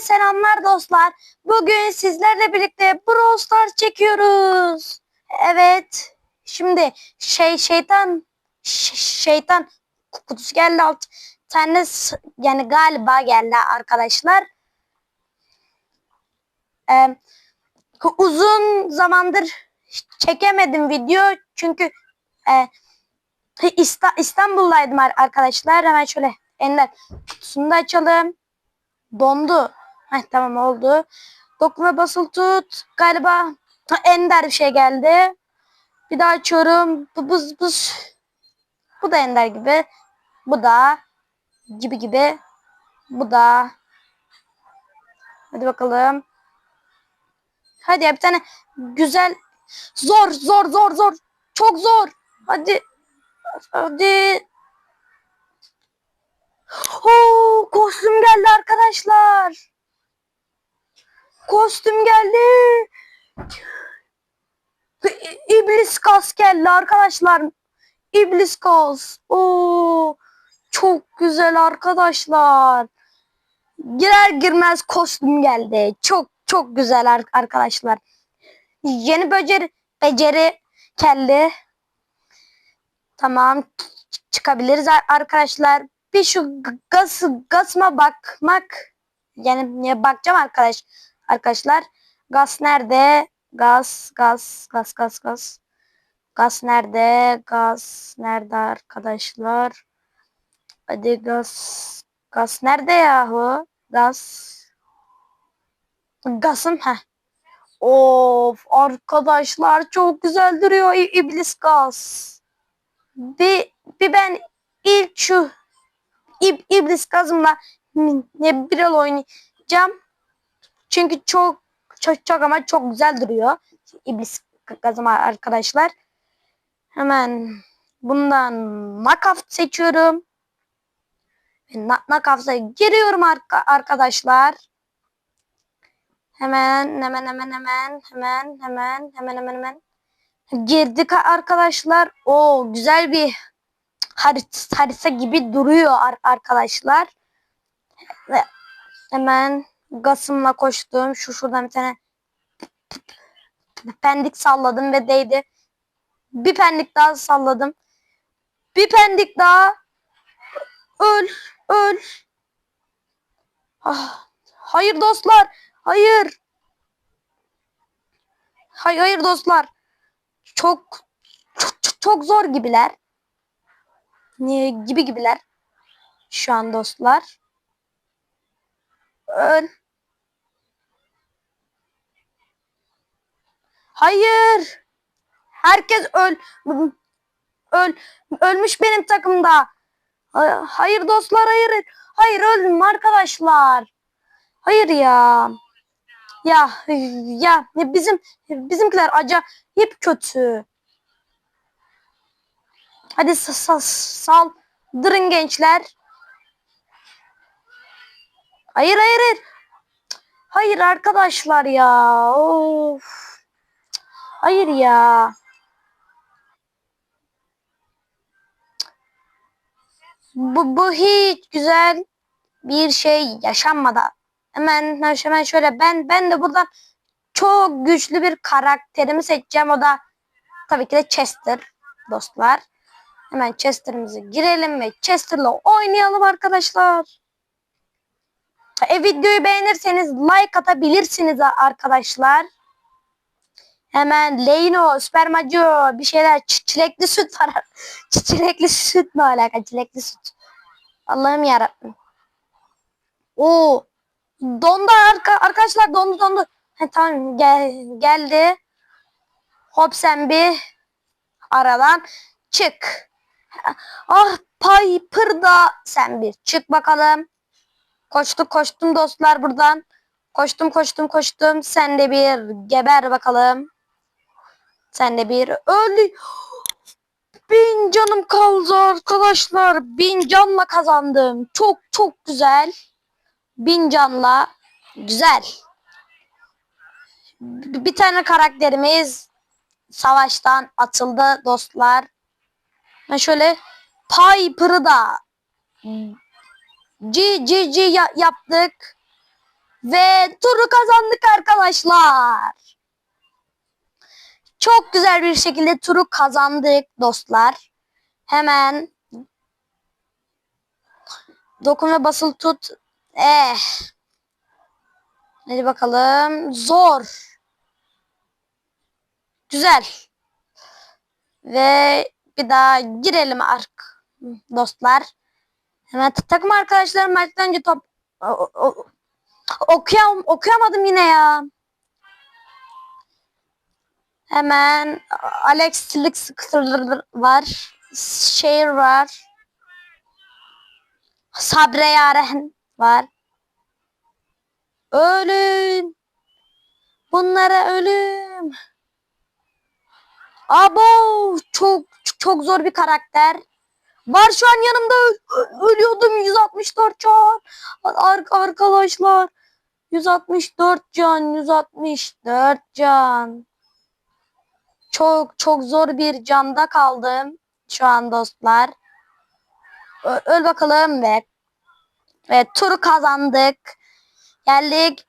selamlar dostlar. Bugün sizlerle birlikte Brawl Stars çekiyoruz. Evet. Şimdi şey şeytan şeytan kutusu geldi alt tane yani galiba geldi arkadaşlar. Ee, uzun zamandır çekemedim video çünkü e, İsta- İstanbul'daydım ar- arkadaşlar. Hemen şöyle ender kutusunu da açalım. Dondu. Heh, tamam oldu. Dokuma basılı tut. Galiba ender bir şey geldi. Bir daha açıyorum. Bu buz buz. Bu da ender gibi. Bu da gibi gibi. Bu da. Hadi bakalım. Hadi ya bir tane güzel. Zor zor zor zor. Çok zor. Hadi. Hadi. Oo, kostüm geldi arkadaşlar. Kostüm geldi. İblis kas geldi arkadaşlar. İblis kas. Oo, çok güzel arkadaşlar. Girer girmez kostüm geldi. Çok çok güzel ar- arkadaşlar. Yeni beceri beceri geldi. Tamam çıkabiliriz ar- arkadaşlar. Bir şu gaz gazma bakmak yani ya bakacağım arkadaş arkadaşlar. Gaz nerede? Gaz gaz gaz gaz gaz. Gaz nerede? Gaz nerede arkadaşlar? Hadi gaz gaz nerede yahu? Gaz Gazım ha. Of arkadaşlar çok güzel duruyor iblis gaz. Bir, bir ben ilk şu ib, iblis gazımla ne bir oynayacağım. Çünkü çok çok çok ama çok güzel duruyor. İblis gazım arkadaşlar. Hemen bundan nakaf seçiyorum. Nakaf'a giriyorum arka, arkadaşlar. Hemen hemen hemen hemen hemen hemen hemen hemen hemen girdik arkadaşlar. O güzel bir harita, harita gibi duruyor ar- arkadaşlar. Ve hemen gasımla koştum. Şu şuradan bir tane pendik salladım ve değdi. Bir pendik daha salladım. Bir pendik daha. Öl, öl. Ah, hayır dostlar, hayır. Hayır, hayır dostlar. Çok çok, çok- zor gibiler. Niye gibi gibiler. Şu an dostlar. Öl. Hayır. Herkes öl. Öl. Ölmüş benim takımda. Ha- Hayır dostlar hayır. Hayır öldüm arkadaşlar. Hayır ya. Ya ya bizim bizimkiler acayip kötü. Hadi sa- sa- saldırın gençler. Hayır hayır hayır. Hayır arkadaşlar ya. Of. Hayır ya. Bu, bu hiç güzel bir şey yaşanmadı. Hemen hemen şöyle ben ben de buradan çok güçlü bir karakterimi seçeceğim. O da tabii ki de Chester dostlar. Hemen Chester'ımıza girelim ve Chester'la oynayalım arkadaşlar. E, videoyu beğenirseniz like atabilirsiniz arkadaşlar. Hemen Leyno, Spermacı bir şeyler çilekli süt. Ç- çilekli süt ne alaka? Çilekli süt. Allah'ım yarabbim. Oo. Dondu arka, arkadaşlar dondu dondu. He, tamam gel, geldi. Hop sen bir aradan çık. Ah Piper da sen bir çık bakalım. Koştum koştum dostlar buradan. Koştum koştum koştum. Sen de bir geber bakalım. Sen de bir öldü. Bin canım kaldı arkadaşlar. Bin canla kazandım. Çok çok güzel. Bin canla. Güzel. Bir tane karakterimiz savaştan atıldı dostlar. Ben şöyle Piper'ı da G G ya- yaptık. Ve turu kazandık arkadaşlar. Çok güzel bir şekilde turu kazandık dostlar. Hemen dokun ve basılı tut. Eh. Hadi bakalım. Zor. Güzel. Ve bir daha girelim ark dostlar. Hemen takım arkadaşlarım maçtan önce top o- o- okuyam okuyamadım yine ya. Hemen Alex Slick var. Şehir var. Sabre Yaren var. Ölüm. Bunlara ölüm. Abo çok çok zor bir karakter. Var şu an yanımda ölüyordum 164 can. Ar arkadaşlar 164 can 164 can. Çok çok zor bir canda kaldım şu an dostlar. Öl bakalım ve ve turu kazandık. Geldik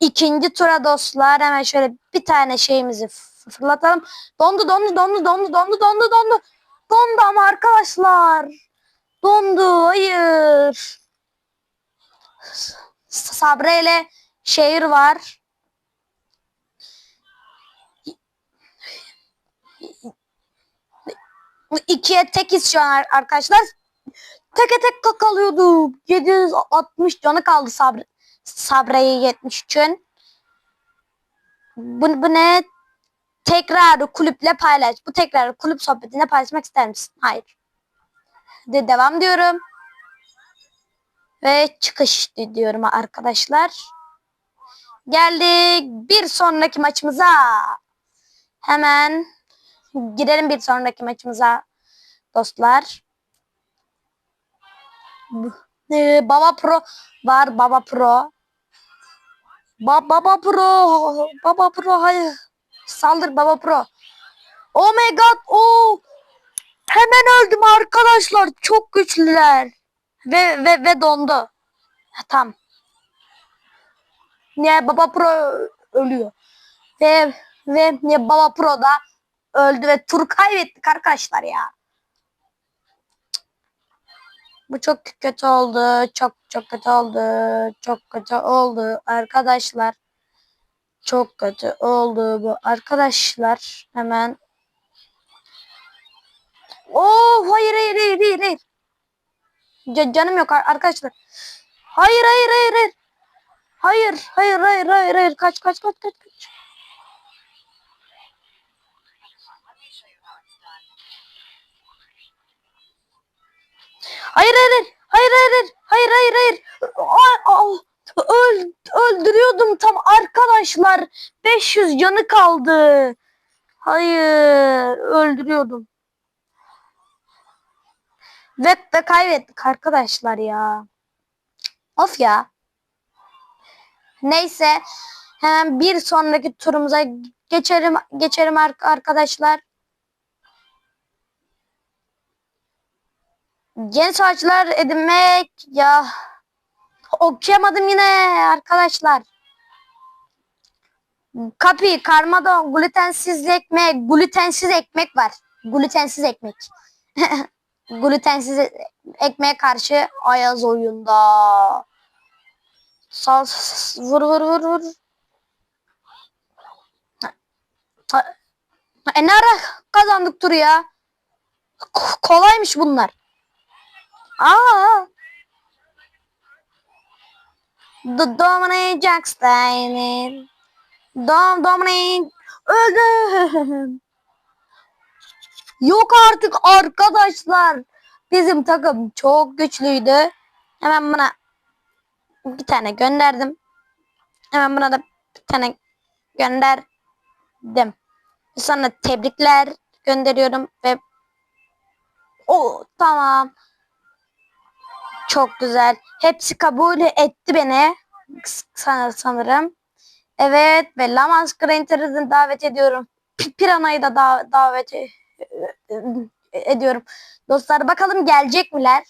ikinci tura dostlar. Hemen şöyle bir tane şeyimizi fırlatalım. Dondu dondu dondu dondu dondu dondu dondu. Dondu ama arkadaşlar. Dondu hayır. S- Sabre ile şehir var. İkiye tekiz şu an ar- arkadaşlar. Teke tek ka- kalıyordu. 760 canı kaldı Sabre. Sabre'ye 73'ün. Bu, bu ne? Tekrar kulüple paylaş. Bu tekrar kulüp sohbetinde paylaşmak ister misin? Hayır. De devam diyorum. Ve çıkış di- diyorum arkadaşlar. Geldik bir sonraki maçımıza. Hemen girelim bir sonraki maçımıza dostlar. Ee, Baba Pro var. Baba Pro. Ba Baba Pro. Baba Pro hayır. Saldır Baba Pro. Oh my god. Oh. Hemen öldüm arkadaşlar. Çok güçlüler. Ve ve ve dondu. Tam. Niye Baba Pro ölüyor. Ve ve niye Baba Pro da öldü ve tur kaybettik arkadaşlar ya. Bu çok kötü oldu. Çok çok kötü oldu. Çok kötü oldu arkadaşlar. Çok kötü oldu bu arkadaşlar. Hemen. Oh hayır hayır hayır hayır. hayır. Ca- canım yok ar- arkadaşlar. Hayır hayır hayır hayır. Hayır hayır hayır hayır hayır. Kaç kaç kaç kaç kaç. Hayır hayır hayır. Hayır hayır hayır. Hayır hayır hayır. Ay, al. Öl, öldürüyordum tam arkadaşlar. 500 canı kaldı. Hayır öldürüyordum. Ve, ve kaybettik arkadaşlar ya. Of ya. Neyse hemen bir sonraki turumuza geçelim ar- arkadaşlar. Yeni savaşçılar edinmek ya okuyamadım yine arkadaşlar. Kapi, karmadon, glutensiz ekmek, glutensiz ekmek var. Glutensiz ekmek. glutensiz ekmeğe karşı Ayaz oyunda. Sal, vur vur vur vur. E ne ara kazandık turu ya? K- kolaymış bunlar. Aa. The Dominic Jacksteiner. Dom Dominic öldüm. Yok artık arkadaşlar. Bizim takım çok güçlüydü. Hemen buna bir tane gönderdim. Hemen buna da bir tane gönderdim. Sonra tebrikler gönderiyorum ve o tamam. Çok güzel. Hepsi kabul etti beni. San- sanırım. Evet ve Lamans Granter'ı davet ediyorum. Pi- Piranha'yı da da- davet e- e- ediyorum. Dostlar bakalım gelecek miler?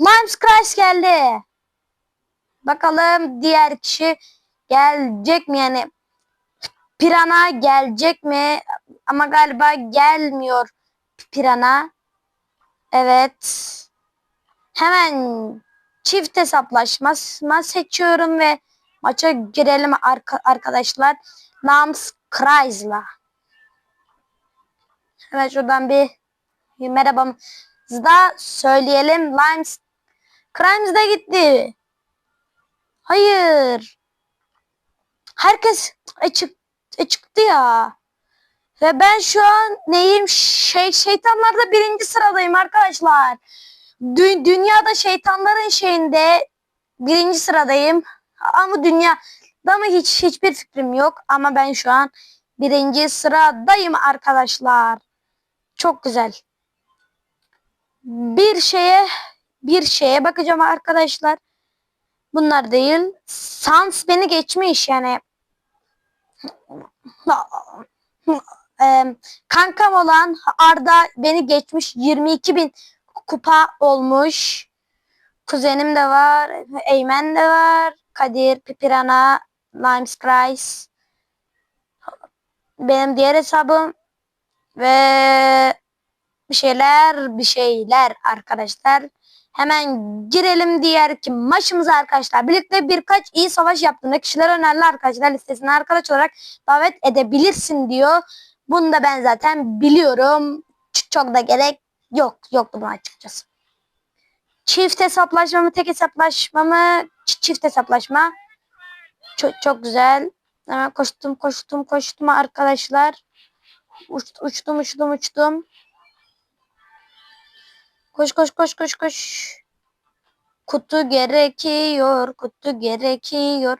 Limes Christ geldi. Bakalım diğer kişi gelecek mi yani Pirana gelecek mi? Ama galiba gelmiyor Pirana. Evet. Hemen çift hesaplaşma seçiyorum ve maça girelim arka, arkadaşlar. Lams Kreis'la. Hemen şuradan bir, bir merhabamızı da söyleyelim. Limes Crimes de gitti. Hayır. Herkes e, çık, e, çıktı ya. Ve ben şu an neyim? Şey, şeytanlarda birinci sıradayım arkadaşlar. Dü, dünyada şeytanların şeyinde birinci sıradayım. Ama dünyada mı hiç hiçbir fikrim yok. Ama ben şu an birinci sıradayım arkadaşlar. Çok güzel. Bir şeye bir şeye bakacağım arkadaşlar. Bunlar değil. Sans beni geçmiş yani. Ee, kankam olan Arda beni geçmiş 22 bin kupa olmuş. Kuzenim de var. Eymen de var. Kadir, Pipirana, Limes Christ. Benim diğer hesabım ve bir şeyler bir şeyler arkadaşlar. Hemen girelim diğer ki maçımıza arkadaşlar. Birlikte birkaç iyi savaş yaptığında kişiler önerli arkadaşlar listesine arkadaş olarak davet edebilirsin diyor. Bunu da ben zaten biliyorum. Çok da gerek yok. Yoktu buna açıkçası. Çift hesaplaşma mı tek hesaplaşma mı? Çift hesaplaşma. Çok, çok güzel. Hemen koştum koştum koştum arkadaşlar. Uç, uçtum uçtum uçtum. Koş koş koş koş koş. Kutu gerekiyor. Kutu gerekiyor.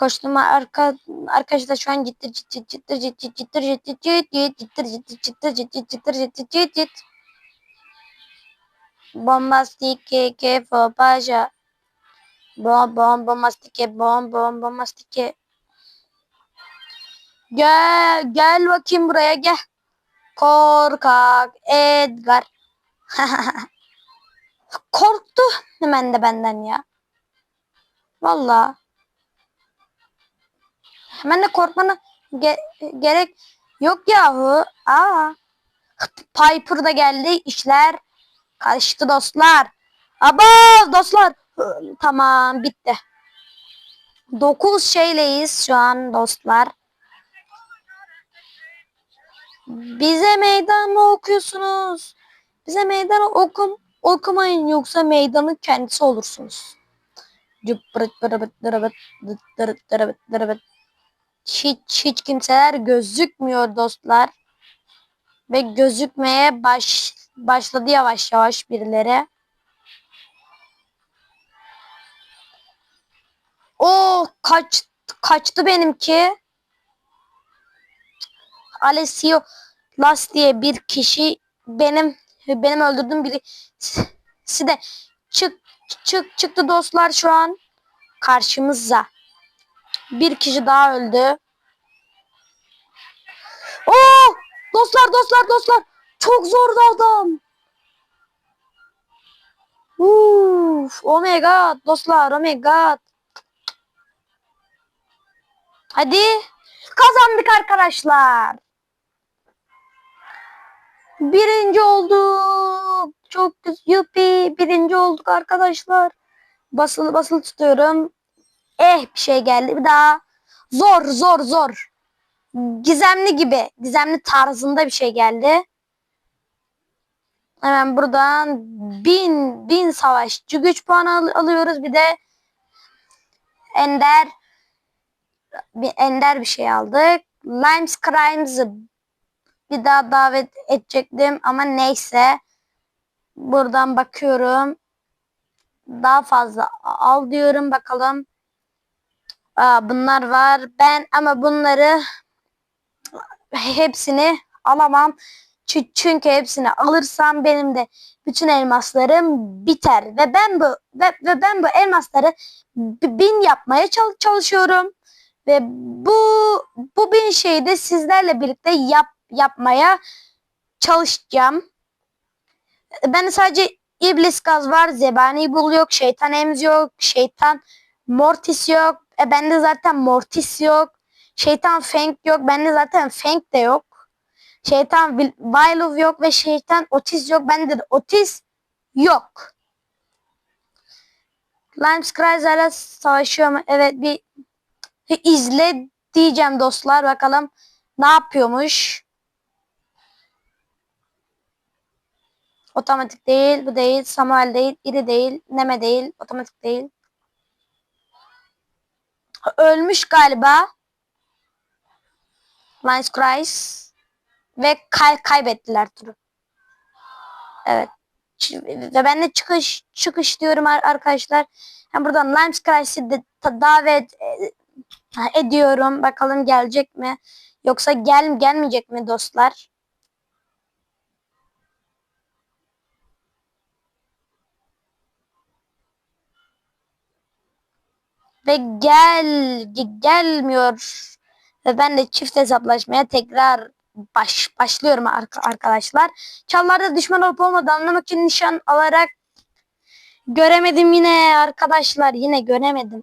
Koştum arka arkadaşlar şu an cittir cittir cittir cittir cittir cittir cittir cittir cittir cittir cittir cittir cittir cittir Bombastike ke fopaja. Bom bom bombastike bom bom bombastike. Gel gel bakayım buraya gel. Korkak Edgar. Korktu hemen de benden ya. Vallahi. Hemen de korkmana ge gerek yok yahu. Aa. Piper da geldi. işler karıştı dostlar. Aba dostlar. Tamam bitti. 9 şeyleyiz şu an dostlar. Bize meydan mı okuyorsunuz? Bize meydan okum okumayın yoksa meydanın kendisi olursunuz. Hiç, hiç kimseler gözükmüyor dostlar. Ve gözükmeye baş, başladı yavaş yavaş birileri. O kaç kaçtı benimki. Alessio Las diye bir kişi benim benim öldürdüğüm birisi de çık çık çıktı dostlar şu an karşımıza. Bir kişi daha öldü. Oo! Dostlar dostlar dostlar. Çok zordu adam. Uf, oh my god dostlar oh my god. Hadi kazandık arkadaşlar. Birinci olduk. Çok güzel. Yupi. Birinci olduk arkadaşlar. Basılı basılı tutuyorum. Eh bir şey geldi. Bir daha. Zor zor zor. Gizemli gibi. Gizemli tarzında bir şey geldi. Hemen buradan bin bin savaşçı güç puanı al alıyoruz. Bir de Ender bir Ender bir şey aldık. Limes Crimes'ı bir daha davet edecektim ama neyse. Buradan bakıyorum. Daha fazla al diyorum bakalım. Aa, bunlar var. Ben ama bunları hepsini alamam. Çünkü hepsini alırsam benim de bütün elmaslarım biter ve ben bu ve, ve ben bu elmasları bin yapmaya çalışıyorum ve bu bu bin şeyi de sizlerle birlikte yap yapmaya çalışacağım. Ben sadece İblis gaz var, zebani bul yok, şeytan emz yok, şeytan mortis yok. E bende zaten mortis yok. Şeytan feng yok, bende zaten feng de yok. Şeytan Vailov yok ve şeytan otis yok. Bende de otis yok. Limes Chrysler'la savaşıyor mu? Evet bir bir izle diyeceğim dostlar. Bakalım ne yapıyormuş. Otomatik değil, bu değil, Samuel değil, iri değil, Neme değil, otomatik değil. Ölmüş galiba. Lance Christ. Ve kay kaybettiler turu. Evet. Ve ben de çıkış çıkış diyorum ar- arkadaşlar. Hem buradan Limes Christ'i de davet e, ediyorum. Bakalım gelecek mi? Yoksa gel gelmeyecek mi dostlar? Ve gel ge- gelmiyor. Ve ben de çift hesaplaşmaya tekrar baş, başlıyorum arka- arkadaşlar. Çallarda düşman olup olmadığını anlamak için nişan alarak göremedim yine arkadaşlar. Yine göremedim.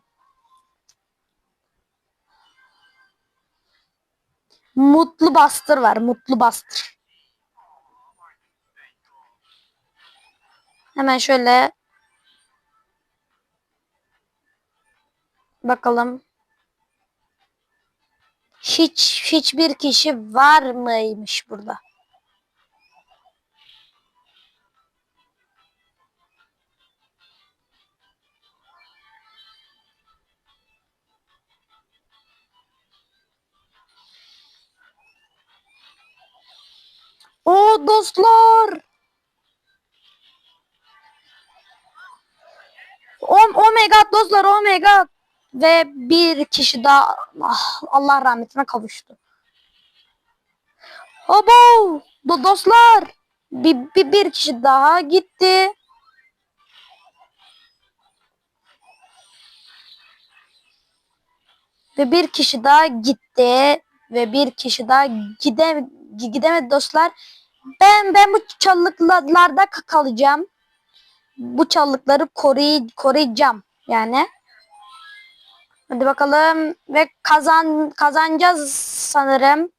Mutlu bastır var. Mutlu bastır. Hemen şöyle bakalım. Hiç hiçbir kişi var mıymış burada? O dostlar. Om Omega dostlar Omega ve bir kişi daha ah, Allah rahmetine kavuştu. Abo do dostlar bir, bir, bir kişi daha gitti. Ve bir kişi daha gitti ve bir kişi daha gide, gidemedi dostlar. Ben ben bu çalılıklarda kalacağım. Bu çalılıkları koruy, koruyacağım yani. Hadi bakalım ve kazan kazanacağız sanırım.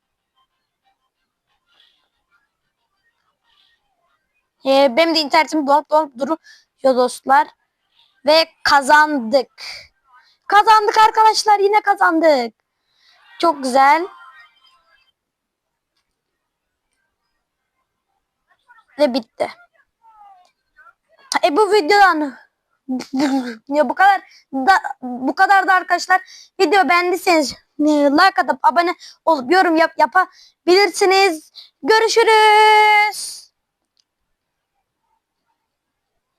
Ee, benim de internetim donup donup duruyor dostlar. Ve kazandık. Kazandık arkadaşlar yine kazandık. Çok güzel. Ve bitti. E bu videodan ya bu kadar da bu kadar da arkadaşlar video beğendiyseniz e, like atıp abone olup yorum yap yapabilirsiniz. Görüşürüz.